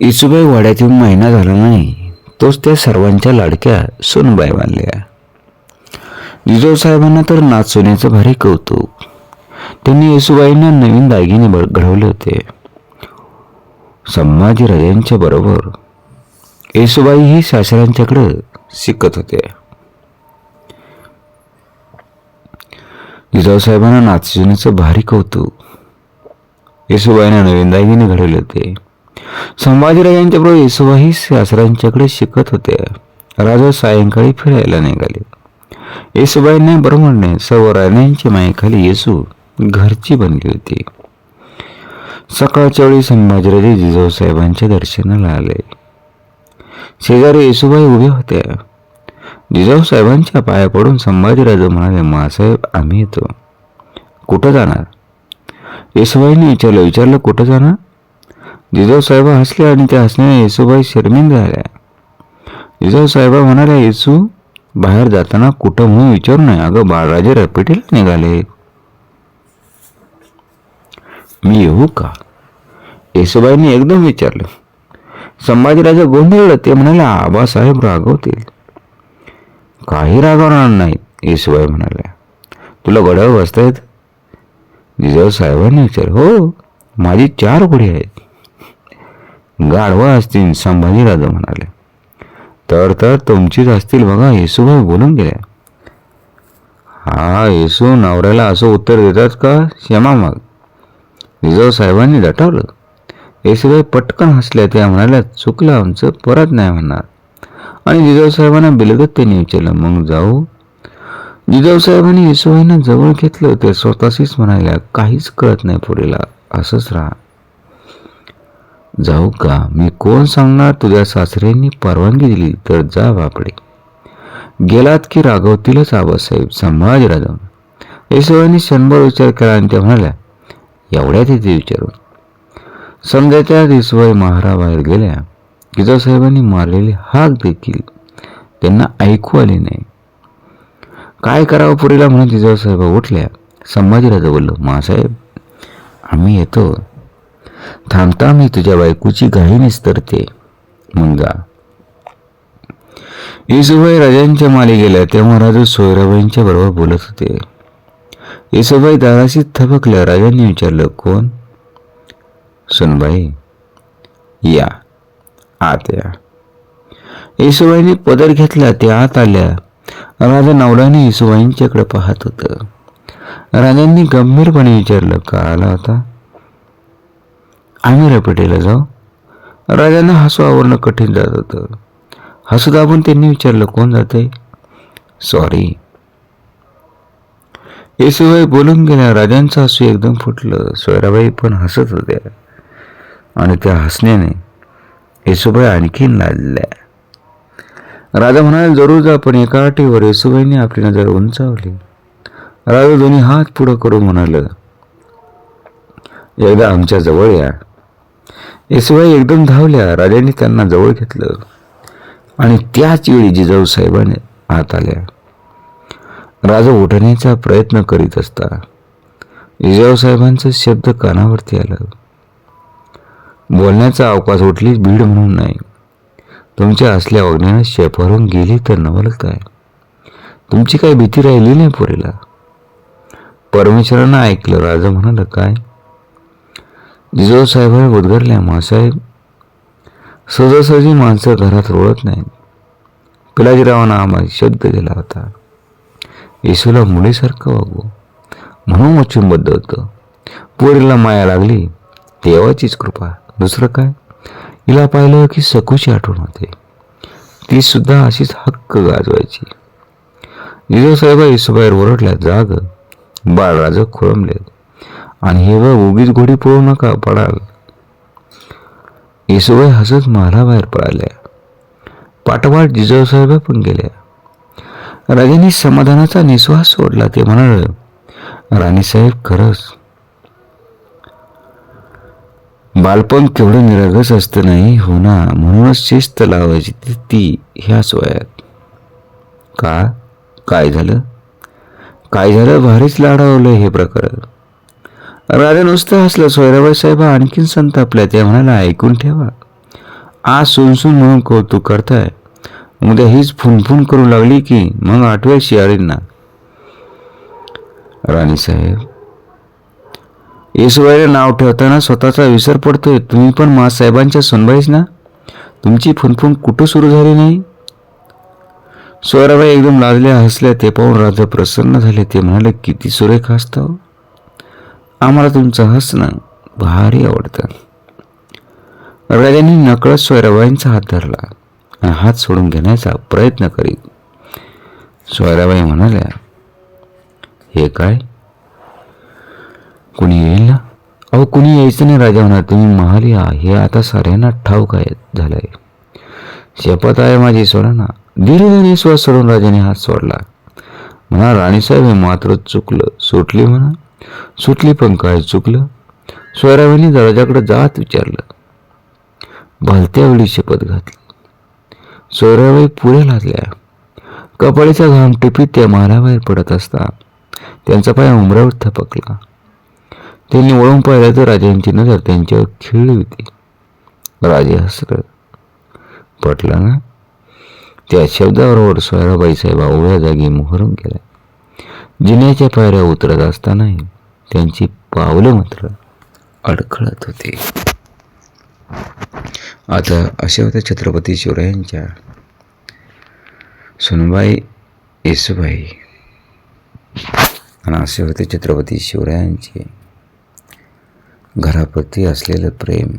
इसुबाई वाड्यात येऊन महिना झाला नाही तोच त्या सर्वांच्या लाडक्या सोनबाई बांधल्या जिजाऊ तर तर सोन्याचं भारी कौतुक. त्यांनी येसुबाईंना नवीन दागिने घडवले होते. संभाजीराजांच्या बरोबर येसुबाई ही सासऱ्यांच्याकडे शिकत होते. जिजाऊसाहेबांना साहेबांना भारी कौतुक. येसुबाईंना नवीन दागिने घडवले होते. संभाजीराजांच्या प्रवेश येसुबाई सासऱ्यांच्याकडे शिकत होते. राजा सायंकाळी फिरायला निघाले. येसुबाईंना ब्रह्मणने सर्व मायेखाली येसू घरची बनली होती. सकाळच्या वेळी संभाजीराजे जिजाऊ साहेबांच्या दर्शनाला आले. शेजारी येसुबाई उभ्या होत्या जिजाऊ साहेबांच्या पाया पडून संभाजीराजे म्हणाले मासाहेब आम्ही येतो. कुठं जाणार? येसुबाईने विचारलं विचारलं कुठं जाणार? जिजाऊसाहेब हसले आणि त्या हसण्याने येसुबाई शर्मिंद झाल्या. जिजाऊ साहेबा म्हणाल्या येसू बाहेर जाताना कुठं म्हणून विचारू नये. अगं बाळराजे रपेटीला निघाले. मी येऊ का? येसूबाईंनी एकदम विचारलं. संभाजीराजा गोंधळलं. ते म्हणाले आबासाहेब रागवतील. काही रागवणार नाहीत येसुबाई म्हणाल्या. तुला घोड्यावर बसतायत जिजाऊ साहेबांनी विचार हो माझी चार घोडी आहेत. गाढवा असतील संभाजीराजे म्हणाले. तर तर तुमचीच असतील बघा येसुबाई बोलून गेल्या हा येसू नवऱ्याला असं उत्तर देतात का? क्षमा मग. जिजाऊ साहेबांनी दटावलं येसुबाई पटकन हसल्या त्या म्हणाल्या चुकलं आमचं परत नाही म्हणणार. आणि जिजाऊ साहेबांना बिलगत त्यांनी विचारलं मग जाऊ? जिजाऊ साहेबांनी येसुबाईंना जवळ घेतलं ते स्वतःशीच म्हणाल्या काहीच कळत नाही पुढेला असंच राहा. जाऊ का? मी कोण सांगणार तुझ्या सासऱ्यांनी परवानगी दिली तर जा बापडे. गेलात की रागवतीलच आबासाहेब संभाजीराजा येसुबाईंनी शंभर विचार केला आणि त्या म्हणाल्या एवढ्यात येते विचारून. समजायच्या येसुबाई महाराबाहेर गेल्या. किजासाहेबांनी मारलेली हाक देखील त्यांना ऐकू आली नाही. काय करावं पुरीला? म्हणून जिजाऊसाहेब उठल्या. संभाजीराजा बोललो मासाहेब आम्ही येतो. थांबता मी तुझ्या बायकोची घाई निस्तरते मुंजा येसुबाई राजांच्या माली गेल्या तेव्हा राजू सोयराबाईंच्या बरोबर बोलत होते. येसुबाई दाराशी थबकल्या राजांनी विचारलं कोण? सुनबाई. या आत या. येसुबाईने पदर घेतला ते आत आल्या. राजा नवलाने येसुबाईंच्याकडे पाहत होतं. राजांनी गंभीरपणे विचारलं का आला होता? आम्ही रपेटेला जाऊ. राजांना हसू आवरणं कठीण जात होतं. हसू दाबून त्यांनी विचारलं कोण जाते सॉरी येसुबाई बोलून गेल्या राजांचं हसू एकदम फुटलं. सोयराबाई पण हसत होत्या. आणि त्या हसण्याने येसुबाई आणखीन लाजल्या. राजा म्हणाला जरूर जा पण एका अटीवर येसूबाईने आपली नजर उंचावली. राजा दोन्ही हात पुढं करून म्हणालं एकदा आमच्या जवळ या. येसुबाई एकदम धावल्या. राजांनी त्यांना जवळ घेतलं आणि त्याच वेळी जिजाऊ साहेबाने आत आल्या. राजा उठण्याचा प्रयत्न करीत असता जिजाऊ साहेबांचा शब्द कानावरती आला. बोलण्याचा अवकाश उठली भीड म्हणून नाही. तुमच्या असल्या वागण्यानं शेफारून गेली तर नवल काय? तुमची काही भीती राहिली नाही पोरीला? परमेश्वरानं ऐकलं राजा म्हणाल काय? जिजाऊ साहेबांनी उद्गारल्या मासाहेब सहजासहजी माणसं घरात रोळत नाहीत. पिलाजीरावानं आम्हाला शब्द दिला होता. येशूला मुलीसारखं वागू म्हणून वचनबद्ध होतं. पोरीला माया लागली देवाचीच कृपा. दुसरं काय? हिला पाहिलं की सकूची आठवण होते. ती सुद्धा अशीच हक्क गाजवायची. जिजाऊ साहेबा येसूबाहेर ओरडल्या जाग बाळराज खोळंबले आणि हे बघ उगीच घोडी पळू नका पडाल. येसुबाई हसत बाहेर पळाल्या. पाठवाट जिजाऊसाहेब पण गेल्या. राजांनी समाधानाचा निश्वास सोडला ते म्हणाल राणीसाहेब खरंच. बालपण केवढं निरागस असतं नाही हो ना? म्हणूनच शिस्त लावायची ती ती ह्याच वयात. का? काय झालं? काय झालं? भारीच लाडावलं हे प्रकरण. राजा नुसतं हसलं. सोयराबाई साहेब आणखीन संतापल्या त्या म्हणाला ऐकून ठेवा. आज सुनसून म्हणून कौतुक करताय. उद्या हीच फुनफुन करू लागली की मग आठवेल राणी राणीसाहेब येसुबाईला नाव ठेवताना स्वतःचा विसर पडतोय. तुम्ही पण मासाहेबांच्या सुनबाईस ना? तुमची फुनफुन कुठं सुरू झाली नाही? सोयराबाई एकदम लाजल्या हसल्या. ते पाहून राजा प्रसन्न झाले. ते म्हणाले किती सुरेख हसता. आम्हाला तुमचं हसणं भारी आवडतं. राजांनी नकळत सोयराबाईंचा हात धरला आणि हात सोडून घेण्याचा प्रयत्न करीत सोयराबाई म्हणाल्या हे काय? कुणी येईल ना? अहो कुणी यायचं नाही राजा म्हणा तुम्ही महाल या. हे आता साऱ्यांना ठाऊक आहे झालंय. शपथ आहे माझी सोडा ना. धीरे श्वास सोडून राजाने हात सोडला. म्हणा राणीसाहेब हे मात्र चुकलं. सुटली म्हणा. सुटली पण काय चुकलं? सोयराबाईंनी दरवाजाकडे जात विचारलं. भलत्या वेळी शपथ घातली. सोयराबाई पुढे लागल्या. कपाळीचा घाम टिपीत त्या मालाबाहेर पडत असता त्यांचा पाय उमरावर थपकला. त्यांनी वळून पाहिलं तर राजांची नजर त्यांच्यावर खिळली होती. राजे हसलं. पटलं ना? त्या शब्दाबरोबर सोयराबाई साहेब उभ्या जागी मोहरून गेल्या जिन्याच्या पायऱ्या उतरत असतानाही त्यांची पावलं मात्र अडखळत होती. आता अशा होत्या छत्रपती शिवरायांच्या सुनबाई येसुबाई आणि असे होते छत्रपती शिवरायांचे घराप्रती असलेलं प्रेम